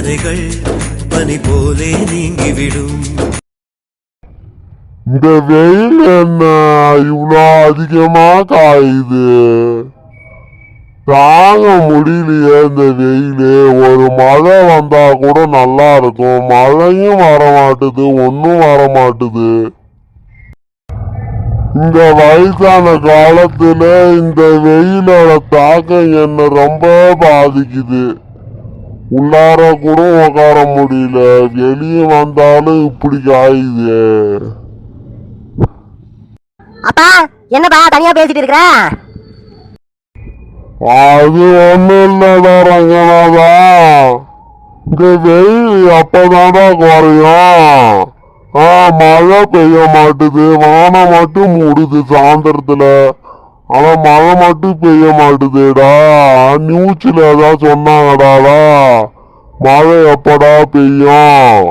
கதைகள் பனி போலே நீங்கிவிடும். இந்த வெயில் என்ன? இவ்வளோ அதிகமா காயுது தாங்க முடியலையே இந்த வெயிலு. ஒரு மழை வந்தா கூட நல்லா இருக்கும் மழையும் வர மாட்டுது ஒன்றும் வர மாட்டுது இந்த வயசான காலத்துல இந்த வெயிலோட தாக்கம் என்ன ரொம்ப பாதிக்குது. உள்ளார கூட உட்கார முடியல. வெளியே வந்தாலும் இப்படி காயுது அப்பா என்னப்பா தனியா பேசிட்டு இருக்கிற? அது ஒண்ணும் இல்லடா ரங்கநாதா. இந்த வெயில் அப்பதாடா குறையும். ஆ மழை பெய்ய மாட்டுது. வானம் மட்டும் மூடுது சாயந்தரத்துல. ஆனா மழை மட்டும் பெய்ய மாட்டுதேடா. நியூஸ்ல ஏதாவது சொன்னாங்கடாடா. மழை எப்படா பெய்யும்?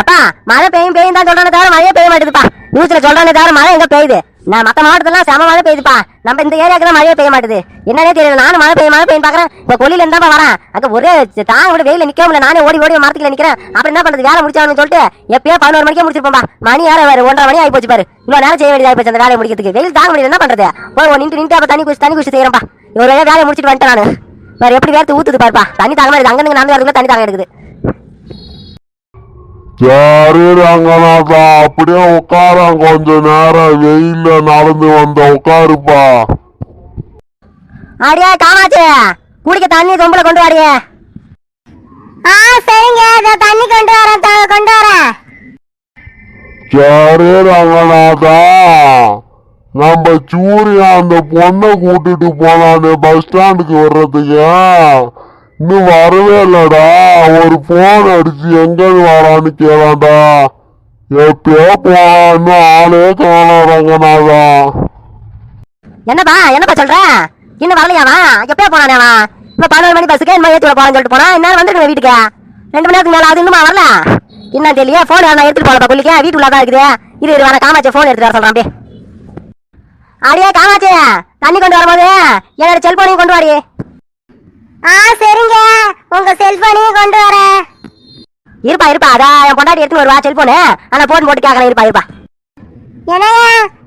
அப்பா மழை பெய்யும் பெய்யும் தான் சொல்றானே தவிர மழையே பெய்ய மாட்டேதுப்பா. நியூஸ்ல சொல்றானே தவிர மழை எங்க பெய்யுது? நான் மற்ற மாவட்டத்துலாம் செம மழை பெய்யுதுப்பா. நம்ம இந்த ஏரியாக்கு தான் மழையே பெய்ய மாட்டுது. என்னன்னே தெரியல. நானும் மழை பெய்யும் மழை பெய்யும் பாக்குறேன். இப்ப கொல்லில இருந்தா வரேன். அங்க ஒரே தாங்க விட வெயில நிக்க முடியல. நானே ஓடி ஓடி மரத்துக்கு நிக்கிறேன். அப்புறம் என்ன பண்றது? வேலை முடிச்சான்னு சொல்லிட்டு எப்பயோ பதினோரு மணிக்கே முடிச்சிருப்போம்பா மணி யார வேறு ஒன்றரை மணி ஆகி போச்சு பாரு. இவ்வளவு நேரம் செய்ய வேண்டியது போச்சு அந்த வேலையை முடிக்கிறதுக்கு. வெயில் தாங்க முடியல. என்ன பண்றது? ஓ நின்று நின்று அப்ப தண்ணி குடிச்சு தண்ணி குடிச்சு செய்யறேன்ப்பா ஒரு வேலையை முடிச்சிட்டு வந்துட்டேன் நான். வேற எப்படி வேறு ஊத்துது பாருப்பா. தண்ணி தாங்க மாதிரி அங்கே நான் நடந்து வரதுக்குள்ள தண்ணி தாங்க எடுக்குது. சரி ரங்கநாதா அப்படியே உட்காரன் கொஞ்ச நேரம் வெயில்ல நடந்து வந்த உட்காருப்பா. அடியே காமாச்சு குடிக்க தண்ணி சொம்பல கொண்டு வாடியே ஆ சரிங்க இதோ தண்ணி கொண்டு வரேன் த- கொண்டு வரேன். சரி ரங்கநாதா நம்ம சூர்யா அந்த பொண்ணை கூட்டிட்டு போனானே பஸ் ஸ்டாண்டுக்கு வர்றதுக்கு. இன்னும் வரவே இல்லடா. ஒரு போன் அடிச்சு எங்கன்னு வரான்னு கேளாண்டா எப்பயோ போனான்னு ஆளே காணோம் ரங்கநாதா என்னப்பா என்னப்பா சொல்ற? இன்னும் வரலையாவா எப்பயோ போனானேவா இப்ப பதினோரு மணி பஸ்ஸுக்கு என்ன ஏற்றி போறான்னு சொல்லிட்டு போனா என்ன வந்துருக்கேன் வீட்டுக்கு. ரெண்டு மணி நேரத்துக்கு மேல அது இன்னுமா வரல? என்ன தெரியல போன் நான் எடுத்துட்டு போலப்பா புள்ளிக்க வீட்டுக்குள்ள தான் இருக்குது. இது இரு வர காமாச்சு போன் எடுத்துட்டு வர சொல்றான் அப்படியே. அடியே காமாச்சு தண்ணி கொண்டு வரும்போது என்னோட செல்போனையும் கொண்டு வாடி. ஆ சரிங்க. உங்க செல்போனையும் கொண்டு வரேன். இருப்பா இருப்பா. அதான் என் பொண்டாட்டி எடுத்து வருவா செல்போனு. ஆனா போன் போட்டு கேட்கலாம் இருப்பா இருப்பா. என்னையா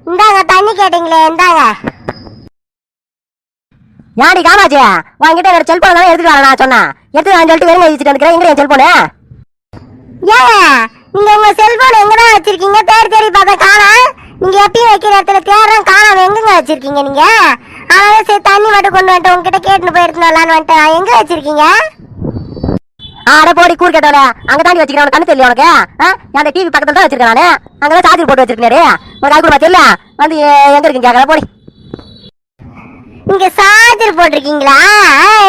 இந்தாங்க தண்ணி கேட்டீங்களே இந்தாங்க. யாடி காமாச்சு உன்கிட்ட என்னோட செல்போன் தானே எடுத்துட்டு வரேன் நான் சொன்னேன் எடுத்து நான் சொல்லிட்டு வெறுங்க வச்சுட்டு வந்துக்கிறேன். எங்க என் செல்போனு? ஏங்க நீங்க உங்க செல்போன் எங்கடா வச்சிருக்கீங்க? தேடி தேடி பார்த்தா காணா. நீங்க எப்பயும் வைக்கிற இடத்துல தேடுறோம் காணாம எங்கங்க வச்சிருக்கீங்க நீங்க? அதனால சரி தண்ணி மட்டும் கொண்டு வந்துட்டு உங்ககிட்ட கேட்டுன்னு போயிட்டு வரலான்னு வந்துட்டேன் எங்க வச்சிருக்கீங்க? அட போடி கூர் கேட்டவளே அங்க தாண்டி வச்சுக்கிறேன் கண்ணு தெரியல உனக்கு? ஆ? அந்த டிவி பக்கத்துல தான் வச்சிருக்கேன் நானு. அங்கதான் சார்ஜர் போட்டு வச்சிருக்கேன் உனக்கு அது கூட தெரியல? வந்து எங்க இருக்குன்னு கேட்கற போடி. இங்க சார்ஜர் போட்டிருக்கீங்களா?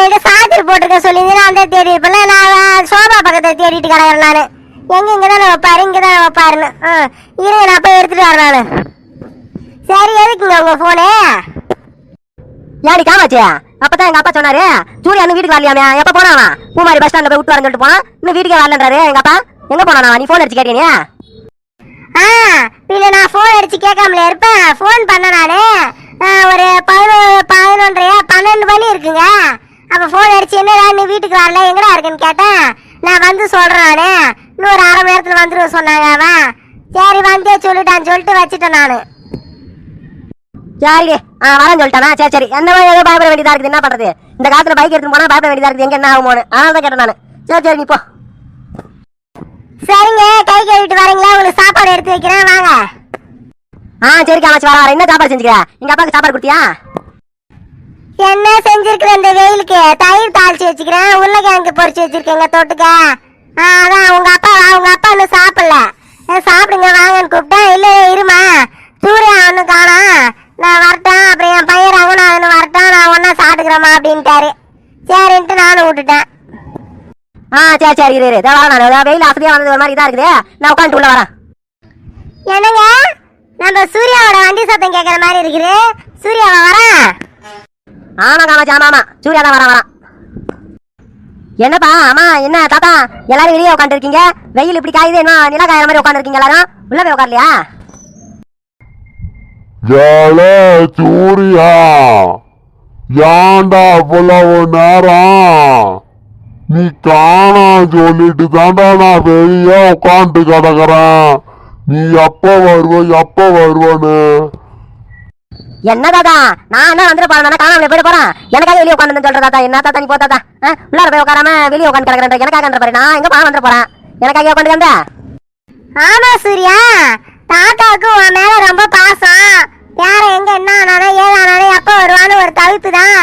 எங்க சார்ஜர் போட்டிருக்க சொல்லியிருந்தேன் அந்த தேடி இருப்பல நான் சோபா பக்கத்துல தேடிட்டு கிடக்குறேன் நானு. எங்க இங்க தானே வைப்பாரு இங்க தானே வைப்பாருன்னு. ஆ, இருங்க நான் போய் எடுத்துட்டு வரேன் நானு. சரி எதுக்குங்க உங்க போனு ஏடி காமாச்சு அப்பதான் எங்க அப்பா சொன்னாரு சூரிய இன்னும் வீட்டுக்கு வரலையாமே எப்ப போனாவா பூமாரி பஸ் ஸ்டாண்ட்ல போய் விட்டு வரேன்னு சொல்லிட்டு போனா இன்னும் வீட்டுக்கே வரலன்றாரு எங்க அப்பா. எங்க போனானா நீ போன் அடிச்சு கேட்டீங்க ஆ பின்ன நான் ஃபோன் அடிச்சு கேட்காமல இருப்பேன். ஃபோன் பண்ண நானு. ஒரு பதினொன்று பதினொன்றையா பன்னெண்டு மணி இருக்குங்க. அப்ப ஃபோன் அடிச்சு என்னடா நீ வீட்டுக்கு வரல? எங்கடா இருக்குன்னு கேட்டேன். நான் வந்து சொல்றேன் நான். இன்னும் ஒரு அரை மணி நேரத்துல வந்துருவேன் சொன்னாங்க அவன். சரி வந்தே சொல்லிட்டான்னு சொல்லிட்டு வச்சுட்டேன் நானு. சரி ஆ வரேன் சொல்லிட்டானா? சரி சரி. எந்த மாதிரி ஏதோ பயப்பட வேண்டியதா இருக்குது? என்ன பண்ணுறது இந்த காலத்தில் பைக் எடுத்துன்னு போனால் பயப்பட வேண்டியதா இருக்குது? எங்கே என்ன ஆகுமோன்னு? அதனால தான் கேட்டேன் நானு. சரி சரி நீ போ. சரிங்க கை கழுவிட்டு வரீங்களா? உங்களுக்கு சாப்பாடு எடுத்து வைக்கிறேன். வாங்க. ஆ சரி காமாச்சி வர வர. என்ன சாப்பாடு செஞ்சுக்கிற? எங்கள் அப்பாவுக்கு சாப்பாடு கொடுத்தியா? என்ன செஞ்சிருக்கிற இந்த வெயிலுக்கு? தயிர் தாளிச்சு வச்சுக்கிறேன். உருளைக்கிழங்கு பொரிச்சு வச்சிருக்கேங்க தொட்டுக்க. ஆ, அதான் உங்க அப்பா உங்க அப்பா இன்னும் சாப்பிடல. ஏ, சாப்பிடுங்க வாங்கன்னு கூப்பிட்டேன். இல்லை இருமா. சூர்யா ஒன்றும் காணோம். நான் வரட்டேன் அப்புறம் என் பையன் ரகுநாதன் வரட்டான் நான் ஒன்றா சாப்பிட்டுக்கிறேம்மா அப்படின்ட்டாரு. சரின்ட்டு நானும் விட்டுட்டேன். ஆ சரி சரி இரு இரு. நான். வெயில் அசதியாக வந்தது ஒரு மாதிரி இதாக இருக்குது. நான் உட்காந்து உள்ளே வரேன். என்னங்க? நம்ம சூர்யாவோட வண்டி சத்தம் கேட்குற மாதிரி இருக்குது. சூர்யாவா வரேன். ஆமா காமாச்சி ஆமா ஆமா. சூர்யா தான் வரேன் வரேன் என்னப்பா அம்மா என்ன தாத்தா எல்லாரும் வெளியே உட்காந்துருக்கீங்க வெயில் இப்படி காயுது என்ன நிலா காயிற மாதிரி உட்காந்துருக்கீங்க எல்லாரும்? உள்ளே போய் உட்காரலையா? ஏலே சூரியா. ஏன்டா அவ்வளவு நேரம்? நீ காணா சொல்லிட்டு தாண்டா நான் வெளியே உட்காந்து கிடக்குறேன். நீ எப்ப வருவ எப்ப வருவன்னு? என்ன தாத்தா? நான் என்ன வந்துட்டு போறேன். நான் காணாமல போயிட்டு போறேன். எனக்காக வெளியே உட்காந்து சொல்ற தாத்தா. என்ன தாத்தா நீ போ தாத்தா. ஆ, உள்ளார போய் உட்காராம வெளியே உட்காந்து கிடக்குறேன் எனக்காக பாரு நான் எங்க பா வந்துட்டு போறேன்? எனக்காக உட்காந்து ஆமா சூர்யா. தாத்தாவுக்கு உன் மேல ரொம்ப பாசம். யார எங்க என்ன ஆனாலும் ஏதானாலும் எப்ப வருவான்னு ஒரு தவிப்பு தான்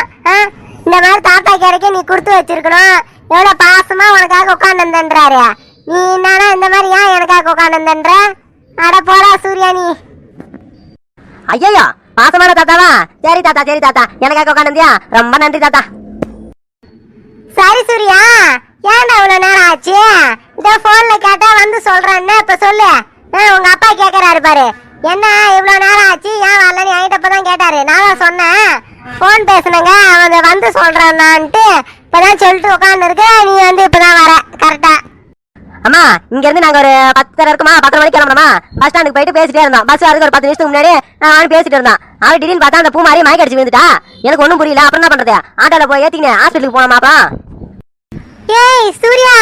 இந்த மாதிரி தாத்தா கிடைக்க நீ கொடுத்து வச்சிருக்கணும். எவ்வளவு பாசமா உனக்காக உட்காந்துன்றாரு நீ என்னன்னா இந்த மாதிரி ஏன் எனக்காக உட்காந்துன்ற அட போடா சூர்யா நீ. ஐயோ பாசமான தாத்தாவா? சரி தாத்தா சரி தாத்தா. எனக்காக உட்காந்துந்தியா ரொம்ப நன்றி தாத்தா. சரி சூர்யா ஏன்டா இவ்வளவு நேரம் ஆச்சு? இந்த போன்ல கேட்டா வந்து சொல்றேன்னு இப்ப சொல்லு. உங்க அப்பா கேக்குறாரு பாரு. என்ன இவ்வளவு நேரம் ஆச்சு ஏன் வரலன்னு என்கிட்ட இப்பதான் கேட்டாரு. நான் சொன்னேன். போன் பேசுனங்க. அவன் வந்து சொல்றான்ட்டு இப்பதான் சொல்லிட்டு உட்கார்ந்து இருக்க நீ வந்து இப்பதான் வர. கரெக்டா அம்மா இங்க இருந்து நாங்க ஒரு பத்தரை இருக்குமா? பத்தரை மணிக்கு கிளம்பணுமா பஸ் ஸ்டாண்டுக்கு போயிட்டு பேசிட்டே இருந்தோம். பஸ் வரதுக்கு ஒரு பத்து நிமிஷத்துக்கு முன்னாடி நான் பேசிட்டு இருந்தோன் அவன் திடீர்னு பார்த்தா அந்த பூ மாதிரி மயக்க அடிச்சு விழுந்துட்டா. எனக்கு ஒண்ணும் புரியல. அப்புறம் என்ன பண்றது? ஆட்டோல போய் ஏத்திக்கினேன் ஹாஸ்பிட்டலுக்கு போனோமா அப்புறம் ஏய் சூர்யா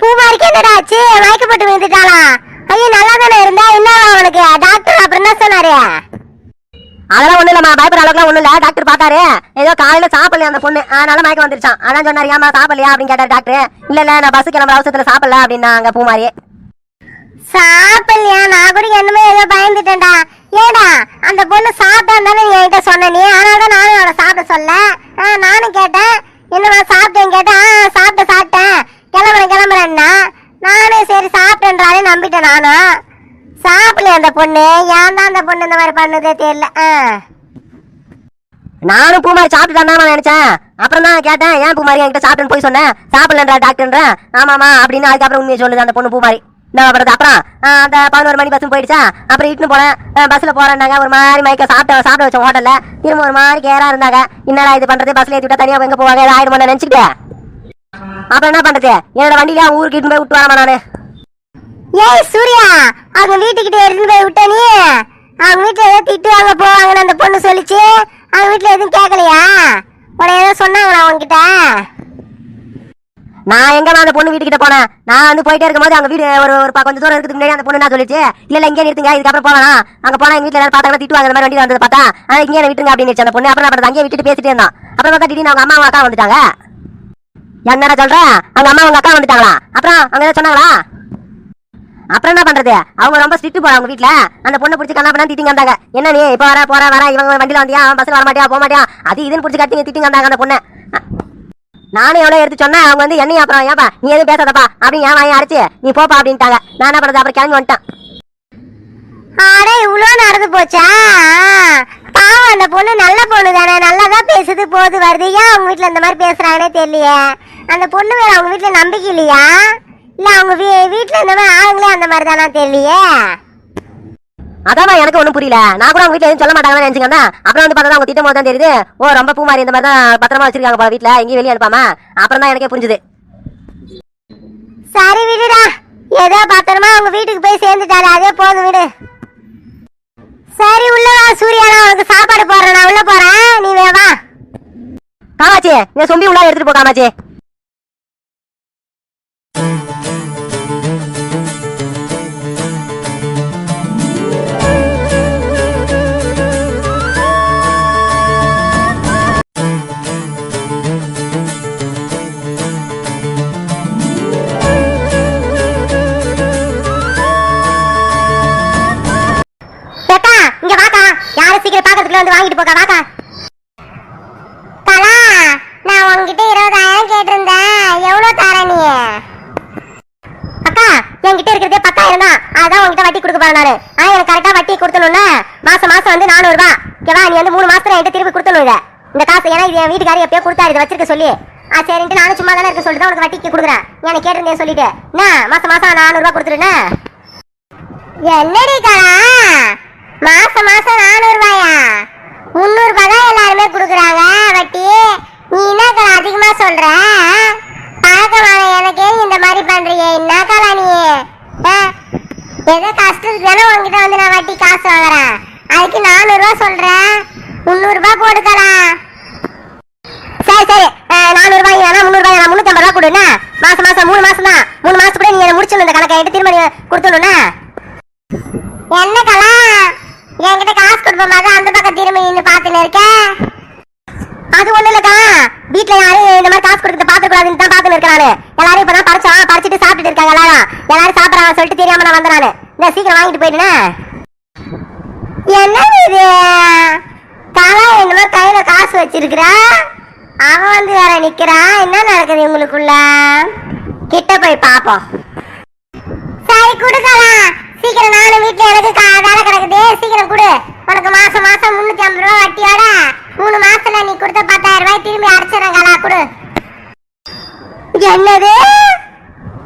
பூமாரிக்கு என்னடா ஆச்சு மயக்கப்பட்டு விழுந்துட்டாளா? ஐயோ நல்லா தானே இருந்தா? என்ன உனக்கு? டாக்டர் அப்புறம் என்ன சொன்னாரு? அதெல்லாம் ஒண்ணும் இல்லம்மா பயப்படுற அளவுக்குலாம் ஒண்ணும் இல்ல. டாக்டர் பார்த்தாரு. ஏதோ காலையில சாப்பிடல அந்த பொண்ணு? அதனால மயக்கம் வந்துருச்சான் அதான் சொன்னாரு ஏமா சாப்பிடலையா அப்படின்னு கேட்டாரு டாக்டர் இல்ல இல்ல நான் பஸ் கிளம்புற அவசரத்துல சாப்பிடல அப்படின்னாங்க பூமாரி. சாப்பிடலையா? நான் கூட என்னமோ ஏதோ பயந்துட்டேன்டா. ஏடா அந்த பொண்ணு சாப்பிட்டா தானே நீ என்கிட்ட சொன்ன நீ? அதனால தான் நானும் அவளை சாப்பிட சொல்ல. நானும் கேட்டேன். என்னம்மா சாப்பிட்டேன் கேட்டேன். ஆ சாப்பிட்டேன் சாப்பிட்டேன். கிளம்புறேன் கிளம்புறேன்னா? நானும் சரி சாப்பிட்டேன்றாலே நம்பிட்டேன் நானும் சாப்பிடல அந்த பொண்ணு. ஏன் தான் அந்த பொண்ணு இந்த மாதிரி பண்ணதே தெரியல. ஆ. நானும் பூமாரி சாப்பிட்டுட்டான் தான் நினைச்சேன். அப்புறம் தான் கேட்டேன் ஏன் பூமாரி என்கிட்ட சாப்பிட்டுன்னு போய் சொன்னேன்? சாப்பிடலன்றா டாக்டர்ன்ற? ஆமாமா அப்படின்னு அதுக்கப்புறம் உண்மையை சொல்லுது அந்த பொண்ணு பூமாரி. என்ன பண்ணுறது அப்புறம் அந்த பதினோரு மணி பஸ்ஸும் போயிடுச்சா? அப்புறம் இட்டுன்னு போனேன். பஸ்ஸில் போகிறேன்னாங்க ஒரு மாதிரி மயக்க சாப்பிட்ட சாப்பிட வச்ச ஹோட்டலில் திரும்ப ஒரு மாதிரி கேராக இருந்தாங்க. என்னடா இது பண்ணுறது பஸ்ஸில் ஏற்றி விட்டா தனியாக எங்கே போவாங்க? ஏதாவது மணி நினைச்சுக்கிட்டேன். அப்புறம் என்ன பண்றது? என்னோட வண்டியில அவன் ஊருக்கு இட்டுன்னு போய் விட்டு வரமா நானு. ஏய் சூர்யா அவங்க வீட்டுக்கிட்ட எடுத்துட்டு போய் விட்ட நீ. அவங்க வீட்டுல ஏதோ திட்டுவாங்க போவாங்கன்னு அந்த பொண்ணு சொல்லிச்சு. அவங்க வீட்டுல எதுவும் கேட்கலையா உன ஏதோ சொன்னாங்களா உன்கிட்ட? நான் எங்க அந்த பொண்ணு வீட்டுக்கிட்ட போனேன்? நான் வந்து போயிட்டே இருக்கும்போது அவங்க வீடு ஒரு ஒரு கொஞ்சம் தூரம் இருக்கிறதுக்கு முன்னாடி அந்த பொண்ணு என்ன சொல்லிச்சு? இல்ல இங்கே நிறுத்துங்க இதுக்கப்புறம் போகலாம். அங்க போனா எங்க வீட்டுல பார்த்தாங்க திட்டுவாங்க இந்த மாதிரி வண்டி வந்தது பார்த்தா. ஆனா இங்கே விட்டுருங்க அப்படின்னு அந்த பொண்ணு அப்புறம் நான் அப்புறம் அங்கேயே விட்டுட்டு பேசிட்டே இருந்தான். அப்புறம் பார்த்தா திடீர்னு அவங்க அம்மா அக்கா வந்துட்டாங்க. என்னடா சொல்ற? அவங்க அம்மா அவங்க அக்கா வந்துட்டாங்களா? அப்புறம் அவங்க ஏதாவது சொன்னாங்களா? அப்புறம் என்ன பண்றது? அவங்க ரொம்ப ஸ்ட்ரிக்ட் போறாங்க அவங்க வீட்ல. அந்த பொண்ணை பிடிச்சி கண்ணா பண்ணா திட்டிங்க வந்தாங்க. என்ன நீ இப்ப வர போற வர இவங்க வண்டியில வந்தியா? அவன் பஸ்ல வர மாட்டியா போக மாட்டியா அது இதுன்னு பிடிச்சி கட்டிங்க திட்டிங்க வந்தாங்க அந்த பொண்ணு. நானும் எவ்வளவு எடுத்து சொன்னேன். அவங்க வந்து என்னையும் அப்புறம் ஏன்பா நீ எதுவும் பேசாதப்பா. அப்படின்னு ஏன் வாங்கி அரைச்சு நீ போப்பா அப்படின்ட்டாங்க. நான் என்ன பண்றது? அப்புறம் கிளம்பி வந்துட்டேன். ஆடே இவ்வளோ நடந்து போச்சா? பாவம் அந்த பொண்ணு நல்ல பொண்ணு தானே நல்லா தான் பேசுது போது வருது. ஏன் அவங்க வீட்டுல இந்த மாதிரி பேசுறாங்கன்னே தெரியலையே. அந்த பொண்ணு மேல அவங்க வீட்டுல நம்பிக்கை இல்லையா? இல்ல அவங்க வீட்டுல இந்த மாதிரி ஆளுங்களே அந்த மாதிரி தானா தெரியலையே? அதான் எனக்கு ஒண்ணும் புரியல. நான் கூட அவங்க வீட்டுல எதுவும் சொல்ல மாட்டாங்கன்னு நினைச்சுங்க அப்புறம் வந்து பார்த்தா அவங்க திட்டம் போது தான் தெரியுது. ஓ ரொம்ப பூமாரி இந்த மாதிரி தான் பத்திரமா வச்சிருக்காங்க போல வீட்டுல எங்கேயும் வெளியே அனுப்பாம. அப்புறம் தான் எனக்கே புரிஞ்சுது. சரி விடுடா. ஏதோ பத்திரமா அவங்க வீட்டுக்கு போய் சேர்ந்துட்டாரு அதே போதும் விடு. சரி உள்ள வா சூர்யா நான் உனக்கு சாப்பாடு போடுறேன். நான் உள்ள போறேன். நீ வே காமாச்சி நீ சொம்பி உள்ளார எடுத்துட்டு போ காமாச்சி சீக்கிரம் வந்து வாங்கிட்டு போக்கா வாக்கா. கலா நான் உன்கிட்ட இருபதாயிரம் கேட்டிருந்தேன். எவ்வளவு தர நீ? அக்கா என்கிட்ட இருக்கிறதே பத்தாயிரம் தான். அதான் உன்கிட்ட வட்டி கொடுக்க போறேன் நானு. ஆனா எனக்கு கரெக்டா வட்டி கொடுத்தணும்னா மாசம் மாசம் வந்து நானூறு ரூபாய் ஓகேவா நீ வந்து மூணு மாசத்துல என்கிட்ட திருப்பி கொடுத்தணும் இதை. இந்த காசு ஏன்னா இது என் வீட்டுக்காரி எப்பயோ கொடுத்தாரு இதை வச்சிருக்க சொல்லி. ஆ சரின்ட்டு நானும் சும்மா தானே இருக்க சொல்லிட்டு தான் உனக்கு வட்டிக்கு கொடுக்குறேன். எனக்கு கேட்டிருந்தேன் சொல்லிட்டு. என்ன மாசம் மாசம் நானூறுபா கொடுத்துருண்ணா என்னடி கலா மாசம் மாசம் நானூறுபாயா? முந்நூறுபா தான் எல்லாருமே கொடுக்குறாங்க. வட்டி நீ என்ன அதிகமாக சொல்கிற சொல்ற பழக்கமான எனக்கே இந்த மாதிரி பண்ணுறியே என்னக்கா நீ? ஆ? ஏதோ கஷ்டத்துக்கு தானே உங்ககிட்ட வந்து நான் வட்டி காசு வாங்குறேன். அதுக்கு நானூறுரூவா சொல்கிறேன் சொல்றேன் போட்டுக்கலாம் சரி சரி நானூறு ரூபாய் வேணா முந்நூறு ரூபாய் வேணா முந்நூத்தி ரூபா கொடுண்ணே மாசம் மாசம் மூணு மாசம் தான் மூணு மாசத்துக்குள்ள நீ முடிச்சிடணும் இந்த கணக்கை எடுத்து திரும்ப நீ கொடுத்துடணுண்ணே என்ன கலா என்கிட்ட காசு கொடுப்போம் தான் அந்த பக்கம் திரும்பி நின்று பார்த்துன்னு இருக்க அது ஒண்ணு இல்லக்கா வீட்ல யாரும் இந்த மாதிரி காசு கொடுத்து பாத்துக்க கூடாதுன்னு தான் பாத்துன்னு இருக்கானு எல்லாரும் இப்பதான் பறிச்சோம் பறிச்சிட்டு சாப்பிட்டுட்டு இருக்காங்க எல்லாரும் எல்லாரும் சாப்பிடறாங்க சொல்லிட்டு தெரியாம நான் வந்தனானு சீக்கிரம் வாங்கிட்டு போயிடுனே? என்ன இது? தலா என்னமோ கையில காசு வச்சிருக்கிறா? அவன் வந்து வேற நிக்கிறான் என்ன நடக்குது உங்களுக்குள்ள கிட்ட போய் பாப்போம். சரி கொடுக்கலாம் சீக்கிரம் நானும் வீட்டுல எனக்கு கா- வேலை கிடக்குது. சீக்கிரம் கொடு. உனக்கு மாசம் மாசம் முன்னூத்தி ஐம்பது ரூபா வட்டியோட மூணு மாசத்துல நீ கொடுத்த பத்தாயிரம் ரூபாய் திரும்பி அடைச்சிடறேன் கலா கொடு. என்னது?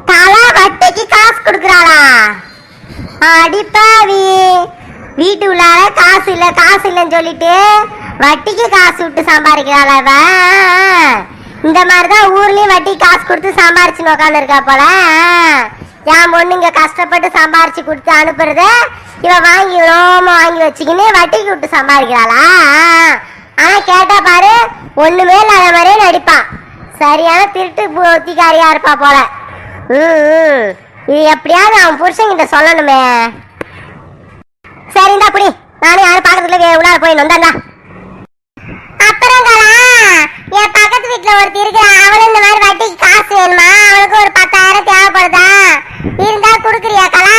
தலா வட்டிக்கு காசு கொடுக்குறாளா? அடிப்பாவி. வீட்டு உள்ளார காசு இல்ல காசு இல்லைன்னு சொல்லிட்டு வட்டிக்கு காசு விட்டு சம்பாதிக்கிறாள இவ இந்த மாதிரிதான் ஊர்லயும் வட்டி காசு கொடுத்து சம்பாரிச்சுன்னு உட்காந்துருக்கா போல. என் பொண்ணு இங்க கஷ்டப்பட்டு சம்பாரிச்சு கொடுத்து அனுப்புறத இவ வாங்கி ரோம வாங்கி வச்சுக்கின்னு வட்டிக்கு விட்டு சம்பாதிக்கிறாளா? ஆனா கேட்டா பாரு ஒண்ணுமே இல்லாத மாதிரியே நடிப்பான் சரியான திருட்டு புத்திக்காரியா இருப்பா போல. ம், ம். இது எப்படியாவது அவன் புருஷங்கிட்ட சொல்லணுமே. சரிந்தா புடி. நானும் யாரும் பாக்கிறதுல உள்ளார போய் வந்தாண்டா அப்புறம் கலா என் பக்கத்து வீட்டுல ஒருத்தி இருக்கிறா. அவளும் இந்த மாதிரி வட்டிக்கு காசு வேணுமா? அவளுக்கு ஒரு பத்தாயிரம் தேவைப்படுதா? இருந்தா குடுக்குறியா கலா?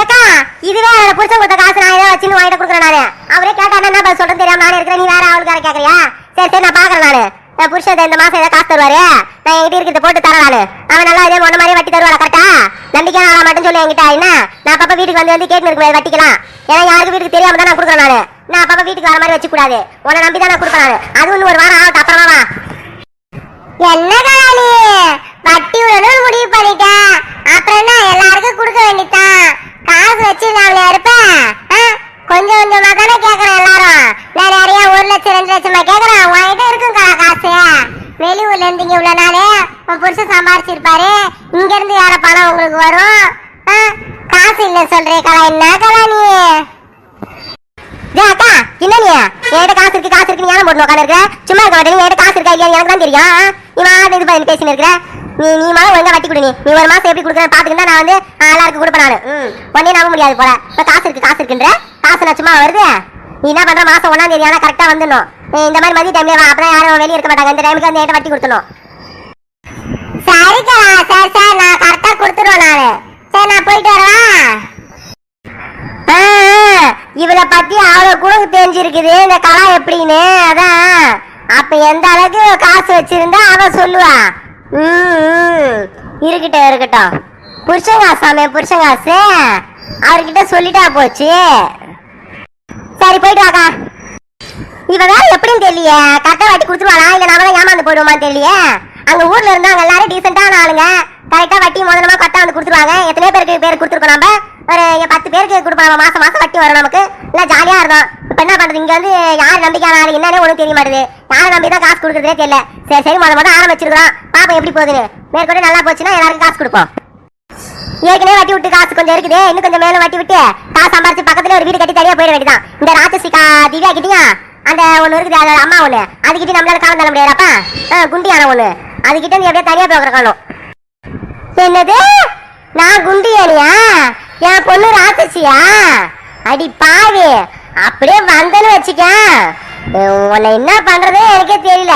ஏக்கா இதுவே அவளை புருஷன் கொடுத்த காசு நான் ஏதோ வச்சுன்னு வாங்கிட்டு கொடுக்குறேன் நானு. அவரே கேட்டா என்ன பதில் சொல்றது தெரியாம நான் இருக்கிறேன். நீ வேற அவளுக்கு வேற கேக்குறியா? சரி சரி நான் பாக்குறேன் நானு. என் புருஷன் இந்த மாசம் ஏதாவது காசு தருவாரு? நான் என்கிட்ட இருக்கிறத போட்டு தரேன் அவன் நல்லா இதே ஒன்ன மாதிரி வட்டி தருவாளா கரெக்டா நம்பிக்கையான ஆளா மட்டும் சொல்லி என்கிட்ட என்ன? நான் அப்பப்ப வீட்டுக்கு வந்து வந்து கேட்டு இருக்க வட்டிக்கலாம் ஏன்னா யாருக்கு வீட்டுக்கு தெரியாம தான் நான் கொடுக்குறேன் நானு. நான் அப்பப்ப வீட்டுக்கு வர மாதிரி வச்சு கூடாது உன்னை நம்பி தான் நான் கொடுக்குறேன் அது ஒன்று ஒரு வாரம் ஆகட்டும் அப்புறமா வா. என்ன கலாலி? வட்டி விடணும் முடிவு பண்ணிட்டேன் அப்புறம் என்ன எல்லாருக்கும் கொடுக்க வேண்டியதான் காசு வச்சு நான் ஆ? கொஞ்சம் கொஞ்சமா தானே கேக்குறேன் எல்லாரும். நான் நிறைய ஒரு லட்சம் ரெண்டு லட்சமா கேக்குறேன். உன்கிட்ட இருக்கும் காசு. வெளியூர்ல இருந்து இங்க இவ்வளவு நாள் உன் புருஷன் சம்பாரிச்சிருப்பாரு. இங்க இருந்து யார பணம் உங்களுக்கு வரும்? ஆ? காசு இல்ல சொல்றே கலா. என்ன கலா நீ? அக்கா என்ன நீ? என்கிட்ட காசு இருக்கு காசு இருக்கு. ஞானம் போட்டு உட்காந்து இருக்க சும்மா இருக்க மாட்டேன். என்கிட்ட காசு இருக்கா இல்லையா எனக்கு தான் தெரியும். இவன் நீ இது பண்ணி பேசின்னு இருக்கிறேன் நீ நீ மாதிரி ஒழுங்கா வட்டி கொடு நீ. நீ ஒரு மாசம் எப்படி கொடுக்குறேன் பாத்துக்கிட்டா நான் வந்து எல்லாருக்கும் கொடுப்பேன் நானு. ம். ஒன்னே நம்ப முடியாது போல. இப்ப காசு இருக்கு காசு இருக்குன்ற? காசு நான் சும்மா வருது? நீ என்ன பண்ற? மாசம் ஒன்னாம் தேதி ஆனா கரெக்டா வந்துடணும். இந்த மாதிரி மதிய டைம்ல வா. அப்பதான் யாரும் வெளியே இருக்க மாட்டாங்க. இந்த டைமுக்கு வந்து ஏட்ட வட்டி கொடுத்துடணும். சரிக்கா சரி சரி. நான் கரெக்டா கொடுத்துருவேன் நானு. சரி நான் போயிட்டு வரவா? ஆ, இவளை பத்தி அவ்வளவு கூட தெரிஞ்சிருக்குது. இந்த கலா எப்படின்னு? அதான். அப்ப எந்த அளவுக்கு காசு வச்சிருந்தா அவ சொல்லுவா. ம், இருக்கட்டும் இருக்கட்டும். புருஷங்காசாமே புருஷங்காசு அவர்கிட்ட சொல்லிட்டா போச்சு. சரி போயிட்டு வாக்கா. இவ வேற எப்படின்னு தெரியல கரெக்டா வட்டி கொடுத்துருவாளா? இல்ல நாம தான் ஏமாந்து போயிடுவோமா தெரியல அங்க ஊர்ல இருந்தாங்க எல்லாரும் டீசெண்டான ஆளுங்க. கரெக்டா வட்டி முதலமா கரெக்டா வந்து கொடுத்துருவாங்க. எத்தனை பேருக்கு பேர் கொடுத்துருக்கோம் நம்ம ஒரு பத்து பேருக்கு கொடுப்பாங்க. மாசம் மாசம் வட்டி வரும் நமக்கு. நல்லா ஜாலியா இருந்தோம் இப்ப என்ன பண்றது? இங்க வந்து யார் நம்பிக்கையான ஆளு என்னன்னு ஒன்றும் தெரிய மாட்டேது. யாரை நம்பி தான் காசு கொடுக்குறதே தெரியல. சரி சரி முத முத ஆரம்பிச்சிருக்கிறோம் பாப்போம் எப்படி போகுதுன்னு. மேற்கொண்டு நல்லா போச்சுன்னா எல்லாருக்கும் காசு கொடுப்போம். ஏற்கனவே வட்டி விட்டு காசு கொஞ்சம் இருக்குது. இன்னும் கொஞ்சம் மேலும் வட்டி விட்டு காசு சம்பாரிச்சு பக்கத்துல ஒரு வீடு கட்டி தனியா போயிட வேண்டியதான் இந்த ராட்சசி கா திவ்யா கிட்டியா? அந்த ஒன்று இருக்குது அதோட அம்மா ஒன்று அதுக்கிட்ட நம்மளால காலம் தள்ள முடியாதுப்பா? குண்டியான ஒன்று அதுக்கிட்ட நீ எப்படியா தனியா போய் உட்காரணும் என்னது? நான் குண்டியானியா? என் பொண்ணு ராட்சசியா? அடி பாவி. அப்படியே வந்தேன்னு வச்சுக்க. உன்னை என்ன பண்றதே எனக்கே தெரியல.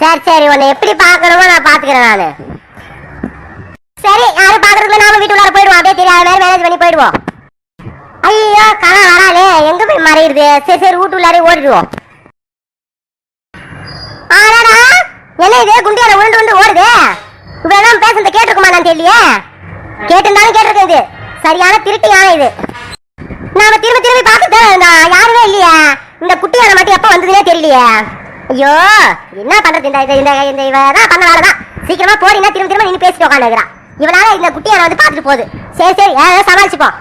சரி சரி உன்னை எப்படி பார்க்கணுமோ நான் பாத்துக்கிறேன் நானு. சரி யாரும் பாக்குறதுக்குள்ள நாம வீட்டுக்குள்ள போயிடுவோம். அப்படியே தெரியாத மாதிரி மேனேஜ் பண்ணி போயிடுவோம். ஐயோ கலா வராளே. எங்க போய் மறையிறது? சரி சரி வீட்டுள்ளாரே ஓடிடுவோம். ஆனாடா என்ன இது? குண்டியால உருண்டு உருண்டு ஓடுது. இவ்வளவு பேசுறது கேட்டிருக்குமா நான் தெரியலையே? கேட்டிருந்தாலும் கேட்டிருக்கேன் இது சரியான திருட்டு யானை இது. நாம திரும்ப திரும்பி பார்த்துட்டு யாருமே இல்லையா. இந்த குட்டியான மட்டும் எப்ப வந்ததுனே தெரியலையே. ஐயோ என்ன பண்றது இந்த இந்த- இந்த இந்த இவ தான் பண்ண வேலை தான். சீக்கிரமா போறீங்கன்னா திரும்ப திரும்ப நின்று பேசிட்டு உட்காந்துக்கிறான் இவனால இந்த குட்டியை வந்து பார்த்துட்டு போகுது. சரி சரி சமாளிச்சுப்போம்